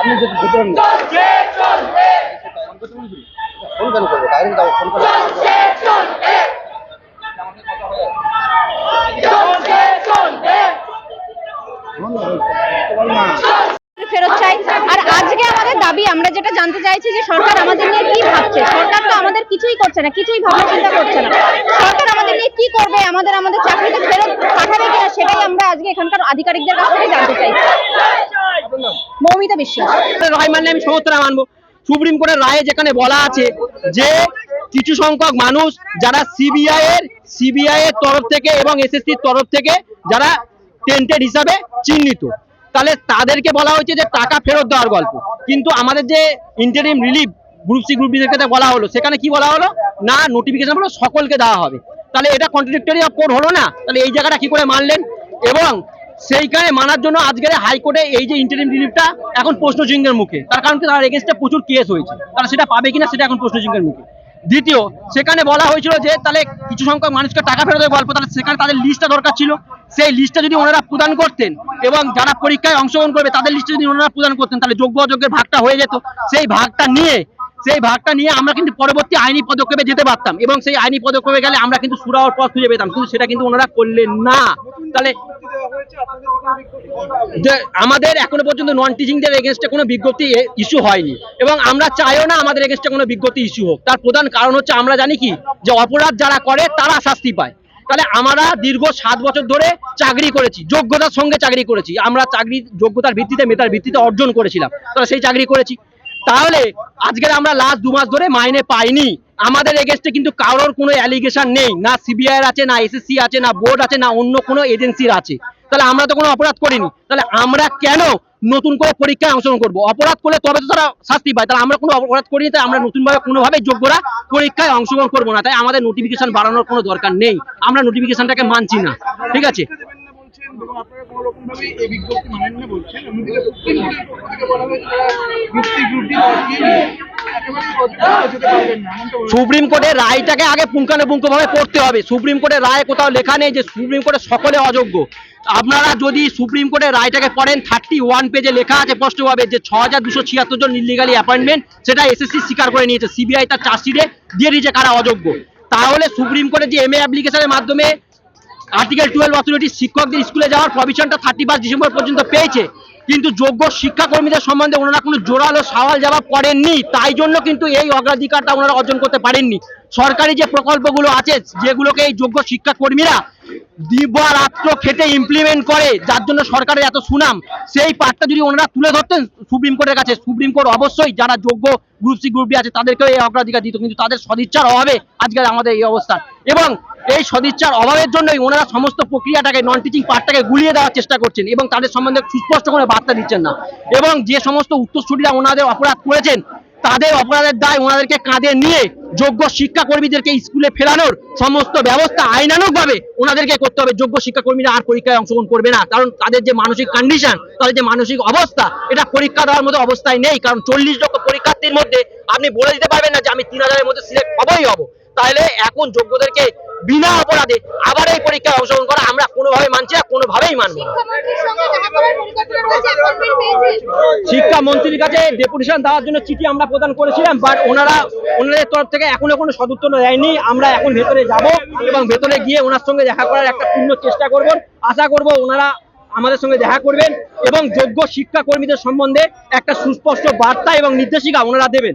আপনি যদি না ফোন কেন করব? ডাইরেক্ট ফোন করে ফেরত চাই। আর আজকে আমাদের দাবি আমরা যেটা জানতে চাইছি যে সরকার আমাদের নিয়ে কি ভাবছে? সরকার তো আমাদের কিছুই করছে না কিছুই ভাবনা চিন্তা করছে না। সরকার আমাদের নিয়ে কি করবে? আমাদের আমাদের চাকরিতে ফেরত পাঠাবে কিনা সেটাই আমরা আজকে এখানকার আধিকারিকদের কাছ থেকে জানতে চাইছি মৌমিতা বিশ্বাস। রায় মানলে আমি সমর্থন মানবো সুপ্রিম কোর্টের রায়ে যেখানে বলা আছে যে কিছু সংখ্যক মানুষ যারা সিবিআই এর সিবিআই এর তরফ থেকে এবং এসএসসির তরফ থেকে যারা টেন্টেড হিসাবে চিহ্নিত। তাহলে তাদেরকে বলা হয়েছে যে টাকা ফেরত দেওয়ার গল্প। কিন্তু আমাদের যে interim relief group C group ক্ষেত্রে বলা হলো, সেখানে কি বলা হলো? না নোটিফিকেশন হলো সকলকে দেওয়া হবে। তাহলে এটা কন্ট্রাডিক্টরি অফ কোর্ট হলো না? তাহলে এই জায়গাটা কি করে মানলেন? এবং সেইখানে মানার জন্য আজকের হাইকোর্টে এই যে ইন্টারিম রিলিফটা এখন প্রশ্ন চিহ্নের মুখে। তার কারণ তার এগেনস্টে প্রচুর কেস হয়েছে। তারা সেটা পাবে কিনা সেটা এখন প্রশ্ন চিহ্নের মুখে। দ্বিতীয়, সেখানে বলা হয়েছিল যে তাহলে কিছু সংখ্যক মানুষকে টাকা ফেরতের গল্প, তাহলে সেখানে তাদের লিস্টটা দরকার ছিল। সেই লিস্টটা যদি ওনারা প্রদান করতেন এবং যারা পরীক্ষায় অংশগ্রহণ করবে, তাদের লিস্টে যদি ওনারা প্রদান করতেন, তাহলে যোগ্য অযোগ্যের ভাগটা হয়ে যেত। সেই ভাগটা নিয়ে সেই ভাগটা নিয়ে আমরা কিন্তু পরবর্তী আইনি পদক্ষেপে যেতে পারতাম এবং সেই আইনি পদক্ষেপে গেলে আমরা কিন্তু সুরাহর পথ খুঁজে পেতাম, কিন্তু সেটা কিন্তু ওনারা করলেন না। তাহলে আমাদের এখনও পর্যন্ত নন টিচিংদের এগেনস্টে কোনো বিজ্ঞপ্তি ইস্যু হয়নি এবং আমরা চাইও না আমাদের এগেনস্টে কোনো বিজ্ঞপ্তি ইস্যু হোক। তার প্রধান কারণ হচ্ছে আমরা জানি কি, যে অপরাধ যারা করে তারা শাস্তি পায়। তাহলে আমরা দীর্ঘ সাত বছর ধরে চাকরি করেছি, যোগ্যতার সঙ্গে চাকরি করেছি। আমরা চাকরি যোগ্যতার ভিত্তিতে, মেধার ভিত্তিতে অর্জন করেছিলাম। তাহলে সেই চাকরি করেছি। তাহলে আজকের আমরা লাস্ট দু মাস ধরে মাইনে পাইনি। আমাদের এগেনস্টে কিন্তু কারোর কোনো অ্যালিগেশন নেই। না সিবিআই আছে, না এসএসসি আছে, না বোর্ড আছে, না অন্য কোনো এজেন্সির আছে। তাহলে আমরা তো কোনো অপরাধ করিনি। তাহলে আমরা কেন নতুন করে পরীক্ষায় অংশগ্রহণ করব? অপরাধ করলে তবে তো তারা শাস্তি পায়। তাহলে আমরা কোনো অপরাধ করিনি, তাই আমরা নতুনভাবে কোনোভাবে যোগ্যরা পরীক্ষায় অংশগ্রহণ করব না। তাই আমাদের নোটিফিকেশন বাড়ানোর কোনো দরকার নেই। আমরা নোটিফিকেশনটাকে মানছি না। ঠিক আছে? সুপ্রিম কোর্টের রায়টাকে আগে পুঙ্খানুপুঙ্খভাবে পড়তে হবে। সুপ্রিম কোর্টের রায় কোথাও লেখা নেই যে সুপ্রিম কোর্টের সকলে অযোগ্য। আপনারা যদি সুপ্রিম কোর্টের রায়টাকে পড়েন থার্টি ওয়ান পেজে লেখা আছে স্পষ্টভাবে যে ছ হাজার দুশো ছিয়াত্তর জন ইলিগালি অ্যাপয়েন্টমেন্ট সেটা এসএসসি স্বীকার করে নিয়েছে। সিবিআই তার চার্জশিটে দিয়ে দিয়েছে কারা অযোগ্য। তাহলে সুপ্রিম কোর্টের যে এম এ অ্যাপ্লিকেশনের মাধ্যমে আর্টিকেল টুয়েলভ অথরিটি শিক্ষকদের স্কুলে যাওয়ার প্রভিশনটা থার্টি ফার্স্ট ডিসেম্বর পর্যন্ত পেয়েছে। কিন্তু যোগ্য শিক্ষাকর্মীদের সম্বন্ধে ওনারা কোনো জোরালো সওয়াল জবাব করেননি। তাই জন্য কিন্তু এই অগ্রাধিকারটা ওনারা অর্জন করতে পারেননি। সরকারি যে প্রকল্পগুলো আছে, যেগুলোকে এই যোগ্য শিক্ষাকর্মীরা দিবারাত্র খেটে ইমপ্লিমেন্ট করে, যার জন্য সরকারের এত সুনাম, সেই পার্টটা যদি ওনারা তুলে ধরতেন সুপ্রিম কোর্টের কাছে সুপ্রিম কোর্ট অবশ্যই যারা যোগ্য গ্রুপ সি গ্রুপ ডি আছে, তাদেরকেও এই অগ্রাধিকার দিত। কিন্তু তাদের সদিচ্ছার অভাবে আজকে আমাদের এই অবস্থা। এবং এই সদিচ্ছার অভাবের জন্যই ওনারা সমস্ত প্রক্রিয়াটাকে নন টিচিং পার্টটাকে গুলিয়ে দেওয়ার চেষ্টা করছেন এবং তাদের সম্বন্ধে সুস্পষ্ট কোনো বার্তা দিচ্ছেন না। এবং যে সমস্ত উত্তরসূরিরা ওনাদের অপরাধ করেছেন, তাদের অপরাধের দায় ওনাদেরকে কাঁধে নিয়ে যোগ্য শিক্ষাকর্মীদেরকে স্কুলে ফেরানোর সমস্ত ব্যবস্থা আইনানুগ ভাবে ওনাদেরকে করতে হবে। যোগ্য শিক্ষাকর্মীরা আর পরীক্ষায় অংশগ্রহণ করবে না, কারণ তাদের যে মানসিক কন্ডিশন তাদের যে মানসিক অবস্থা, এটা পরীক্ষা দেওয়ার মতো অবস্থায় নেই। কারণ চল্লিশ লক্ষ পরীক্ষার্থীর মধ্যে আপনি বলে দিতে পারবেন না যে আমি তিন হাজারের মধ্যে সিলেক্ট হবই হব। তাহলে এখন যোগ্যদেরকে বিনা অপরাধে আবার এই পরীক্ষায় অংশগ্রহণ করা আমরা কোনোভাবে মানছি না, কোনোভাবেই মানবো শিক্ষামন্ত্রীর কাছে ডেপুটেশন দেওয়ার জন্য চিঠি আমরা প্রদান করেছিলাম বাট ওনারা, ওনাদের তরফ থেকে এখনও কোনো সদুত্তর দেয়নি। আমরা এখন ভেতরে যাব এবং ভেতরে গিয়ে ওনার সঙ্গে দেখা করার একটা পূর্ণ চেষ্টা করব। আশা করব ওনারা আমাদের সঙ্গে দেখা করবেন এবং যোগ্য শিক্ষা কর্মীদের সম্বন্ধে একটা সুস্পষ্ট বার্তা এবং নির্দেশিকা ওনারা দেবেন।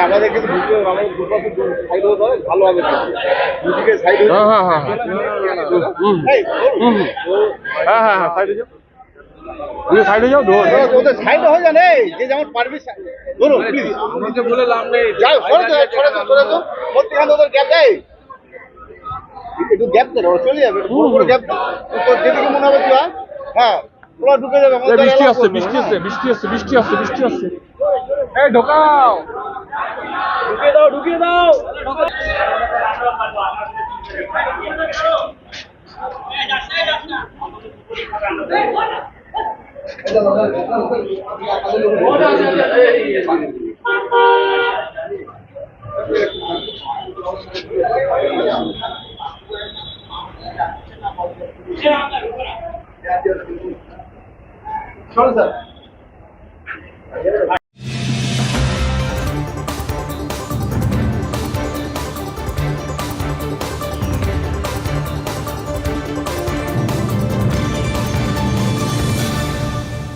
আমাদের কিন্তু দুটো আমাদের দুটো সাইড হতে হবে ভালো হবে দুদিকে সাইড হতে হ্যাঁ হ্যাঁ হ্যাঁ হ্যাঁ। হ্যাঁ হ্যাঁ সাইড সাইডে যাও। ওদের সাইডে হয়ে যান এই যে যেমন পারবি ধরুন প্লিজ আমাকে বলে লাভ নেই। যাও সরে তো সরে তো সরে তো মধ্যখানে ওদের গ্যাপ দেয় একটু গ্যাপ দে ওরা চলে যাবে পুরো পুরো গ্যাপ দে তো যেদিকে মনে হবে তুই হ্যাঁ ওরা ঢুকে যাবে আমাদের বৃষ্টি আসছে বৃষ্টি আসছে বৃষ্টি আসছে বৃষ্টি আসছে বৃষ্টি আসছে এই ঢোকাও ঢুকিয়ে দাও ঢুকিয়ে দাও চলো Jonathan,